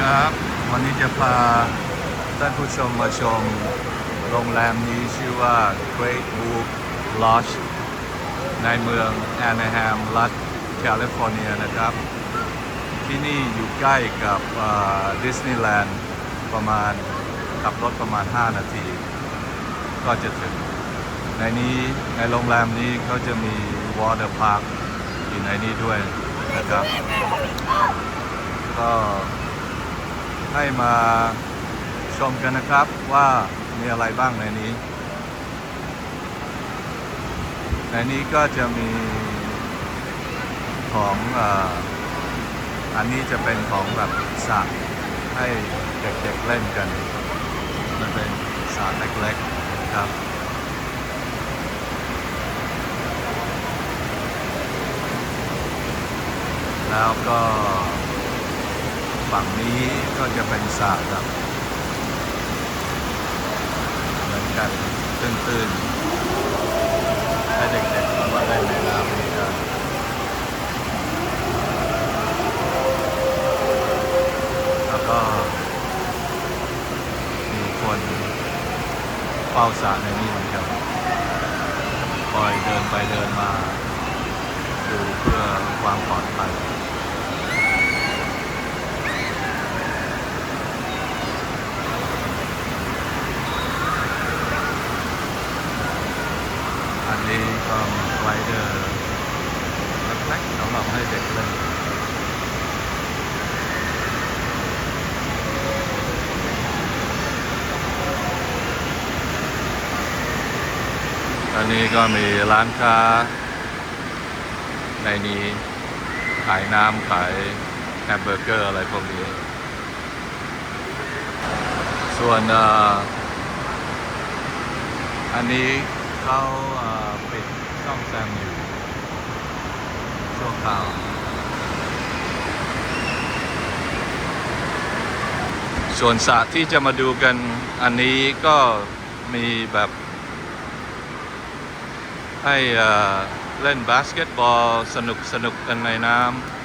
ครับ วันนี้จะพาท่านผู้ชมมาชมโรงแรมนี้ชื่อว่า Great Wolf Lodge ในเมืองแอนนาแฮมรัฐแคลิฟอร์เนียนะครับ ที่นี่อยู่ใกล้กับดิสนีย์แลนด์ประมาณขับรถประมาณ 5 นาที ก็จะถึง ในนี้ในโรงแรมนี้เขาจะมีวอเตอร์พาร์คอยู่ในนี้ด้วยนะครับก็ ให้มาชมกันนะครับว่ามีอะไรบ้างในนี้ ในนี้ก็จะมีของอ,อันนี้จะเป็นของแบบสระให้เด็กๆเล่นกัน มันเป็นสระเล็กๆนะครับแล้วก็ ฝั่งนี้ก็จะเป็นสระแบบเหมือนกันตื้นๆให้เด็กๆมาเล่นในน้ำนี้กันแล้วก็มีคนเฝ้าสระในนี้เหมือนกันคอยเดินไปเดินมา ดูเพื่อความปลอดภัย อันนี้ก็มีสไลเดอร์เล็กๆสำหรับให้เด็กเล่น อันนี้ก็มีร้านค้า ในนี้ขายน้ำขายแฮมเบอร์เกอร์อะไรพวกนี้ ส่วนอันนี้เขาเปิดช่องแซมอยู่ชั่วคราวส่วนสระที่จะมาดูกันอันนี้ก็มีแบบ ให้เล่นบาสเกตบอลสนุกสนุกกันในน้ำ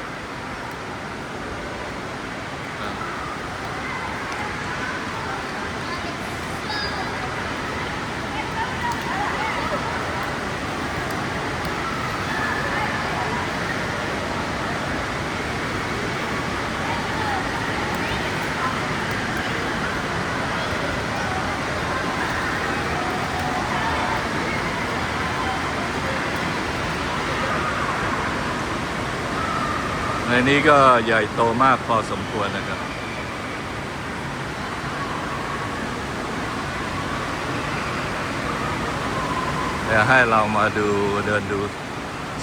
ในนี้ก็ใหญ่โตมากพอสมควรนะครับ เดี๋ยวให้เรามาดูเดินดู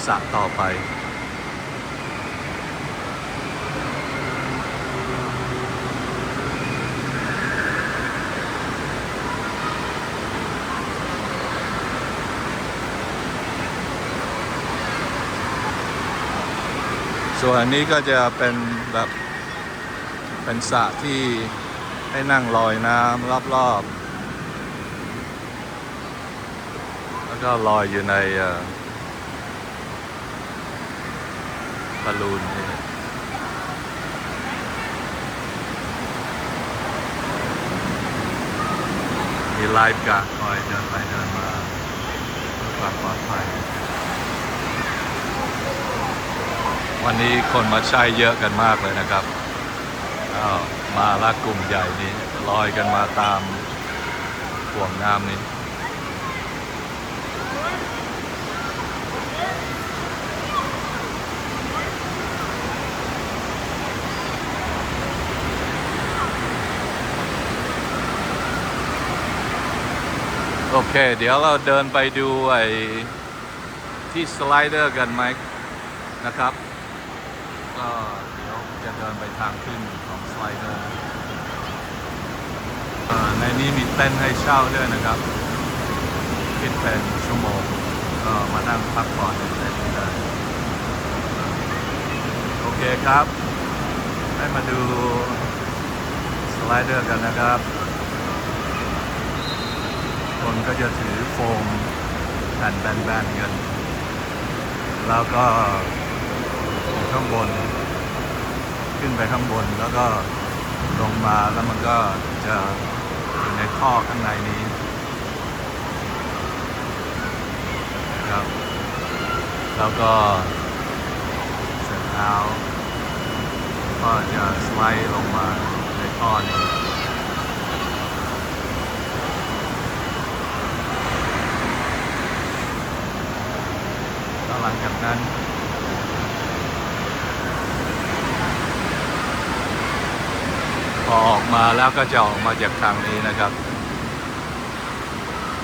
สระต่อไป ส่วนอันนี้ก็จะเป็นแบบเป็นสระที่ให้นั่งลอยน้ำรอบๆ แล้วก็ลอยอยู่ในบอลลูนนี่มีไลฟ์การ์ดคอยเดินไปเดินมาเพื่อความปลอดภัย วันนี้คนมาใช้เยอะกันมากเลยนะครับอ้าวมาละกลุ่มใหญ่นี้ลอยกันมาตามห่วงน้ำนี้โอเค เดี๋ยวเราเดินไปดูไอ้ที่สไลเดอร์กันไหมนะครับ ก็เดี๋ยวจะเดินไปทางขึ้นของสไลเดอร์อ่อในนี้มีเต้นให้เช่าด้วยนะครับ คิดเป็นชั่วโมง ก็มานั่งพักผ่อนในเต้นได้โอเคครับ ให้มาดูสไลเดอร์กันนะครับ คนก็จะถือโฟมแผ่นแบนๆกันแล้วก็ ข้างบน ขึ้นไปข้างบนแล้วก็ลงมาแล้วมันก็จะอยู่ในท่อข้างในนี้ครับ แล้วก็เสร็จแล้วก็จะสไลด์ลงมาในท่อนี้แล้วหลังจากนั้น อออกมาแล้วก็จะออกมาจากทางนี้นะครับ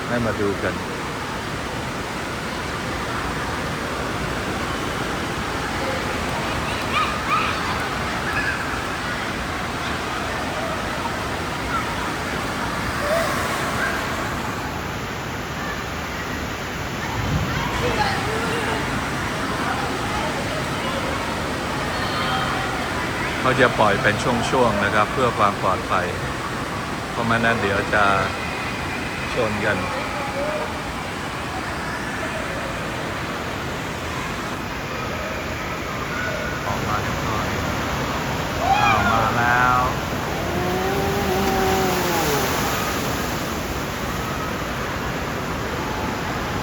ให้มาดูกัน เขาจะปล่อยเป็นช่วงๆนะครับ เพื่อความปลอดภัยเพราะไมันนั้นเดี๋ยวจะชนกัน ออกมาเรียบร้อยอ้าวมาแล้ว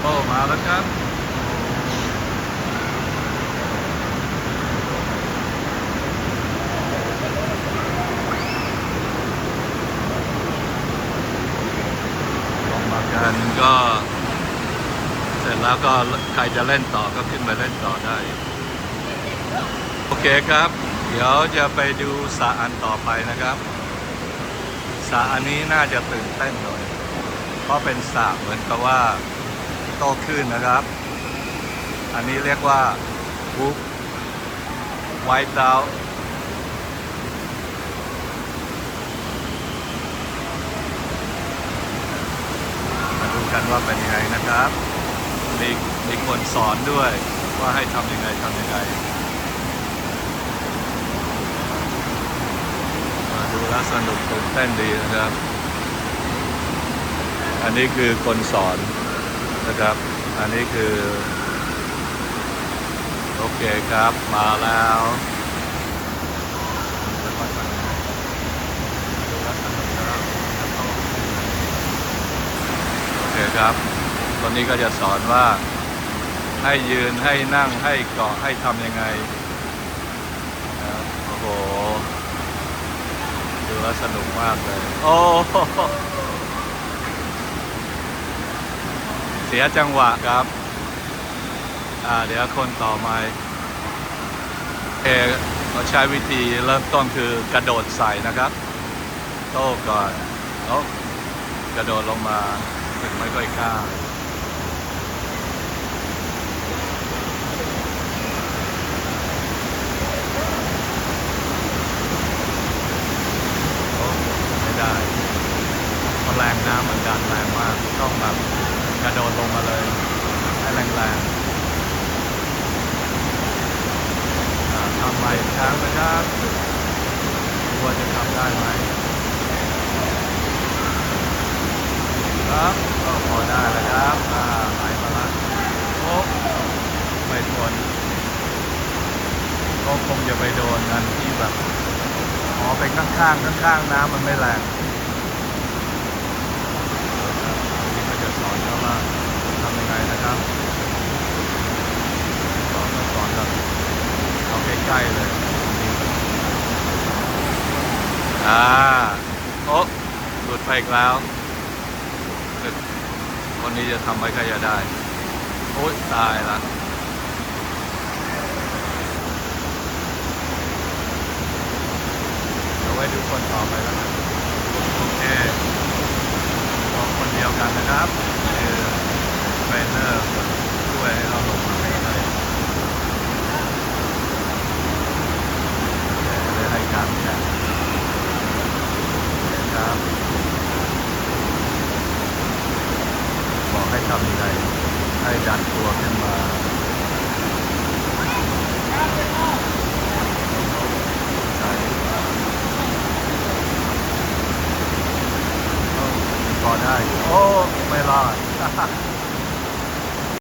โอ้มาแล้วครับ ลงมากันก็เสร็จ แล้วก็ใครจะเล่นต่อก็ขึ้นมาเล่นต่อได้ โอเคครับ เดี๋ยวจะไปดูสระอันต่อไปนะครับสระอันนี้น่าจะตื่นเต้นหน่อย เพราะเป็นสระเหมือนกับว่าโตขึ้นนะครับ อันนี้เรียกว่าบุ๊กไวท์ดาวมาดูกันว่าเป็นยังไงนะครับ มีมีคนสอนด้วย ว่าให้ทำยังไงทำยังไงมาดูแล้วสนุกตื่นเต้นดีนะครับ อันนี้คือคนสอนนะครับ อันนี้คือ โอเคครับมาแล้วโอเคครับ คนนี้ก็จะสอนว่าให้ยืนให้นั่งให้เกาะให้ทำยังไงโอ้โหดูแลสนุกมากเลย โอ้โหเสียจังหวะครับ อ่าเดี๋ยวคนต่อมาเอเราใช้วิธีเริ่มต้นคือกระโดดใส่นะครับ โต้ก่อนแล้วกระโดดลงมาถึงไม่ค่อยกล้าโอ้ไม่ได้ เพราะแรงน้ำมันดันแรงมากต้องแบบกระโดดลงมาเลยให้แรงๆทำใหม่อีกครั้งนะครับว่าจะทำได้ไหมครับก็พอได้แล้วครับอ่าไหลมาละโอ้ไม่ทนก็คงจะไปโดนกันที่แบบอ๋อเป็นข้างๆข้างๆน้ำมันไม่แรง นะครับสอนสอนแบบเอาใกล้ๆเลยอ่าโอ้หลุดไปอีกแล้ววันนี้จะทำไปก็จะได้ โอ้ยตายละเอาไว้ทุกคนต่อไปแล้วนะโอเคสองคนเดียวกันนะครับ คห้ได้ดันตัวขึ้นมาพอได้ โอ้ ไม่รอด